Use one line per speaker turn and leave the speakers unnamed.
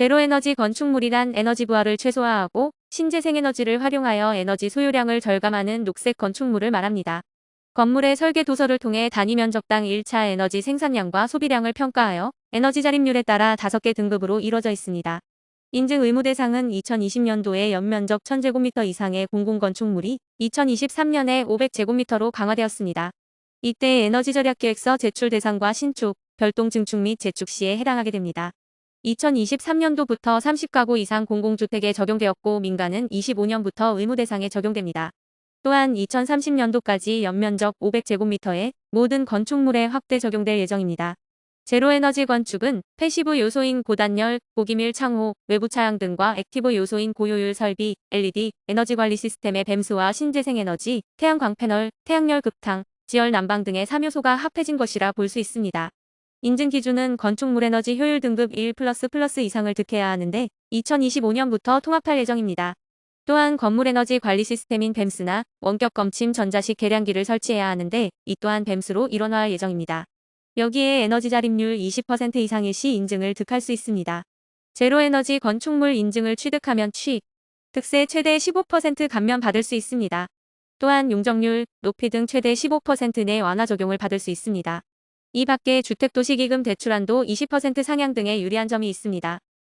제로에너지 건축물이란 에너지 부하를 최소화하고 신재생에너지를 활용하여 에너지 소요량을 절감하는 녹색 건축물을 말합니다. 건물의 설계 도서를 통해 단위 면적당 1차 에너지 생산량과 소비량을 평가하여 에너지 자립률에 따라 5개 등급으로 이루어져 있습니다. 인증 의무 대상은 2020년도에 연면적 1000제곱미터 이상의 공공건축물이 2023년에 500제곱미터로 강화되었습니다. 이때 에너지 절약 계획서 제출 대상과 신축, 별동 증축 및 재축 시에 해당하게 됩니다. 2023년도부터 30가구 이상 공공주택에 적용되었고 민간은 25년부터 의무 대상에 적용됩니다. 또한 2030년도까지 연면적 500제곱미터의 모든 건축물에 확대 적용될 예정입니다. 제로에너지 건축은 패시브 요소인 고단열, 고기밀 창호, 외부 차양 등과 액티브 요소인 고효율 설비, LED, 에너지 관리 시스템의 뱀수와 신재생에너지, 태양광 패널, 태양열 급탕, 지열 난방 등의 3요소가 합해진 것이라 볼 수 있습니다. 인증 기준은 건축물 에너지 효율 등급 1 플러스 플러스 이상을 득해야 하는데 2025년부터 통합할 예정입니다. 또한 건물 에너지 관리 시스템인 뱀스나 원격 검침 전자식 계량기를 설치해야 하는데 이 또한 뱀스로 일원화할 예정입니다. 여기에 에너지 자립률 20% 이상일 시 인증을 득할 수 있습니다. 제로에너지 건축물 인증을 취득하면 취, 득세 최대 15% 감면 받을 수 있습니다. 또한 용적률, 높이 등 최대 15%내 완화 적용을 받을 수 있습니다. 이 밖에 주택도시기금 대출한도 20% 상향 등의 유리한 점이 있습니다.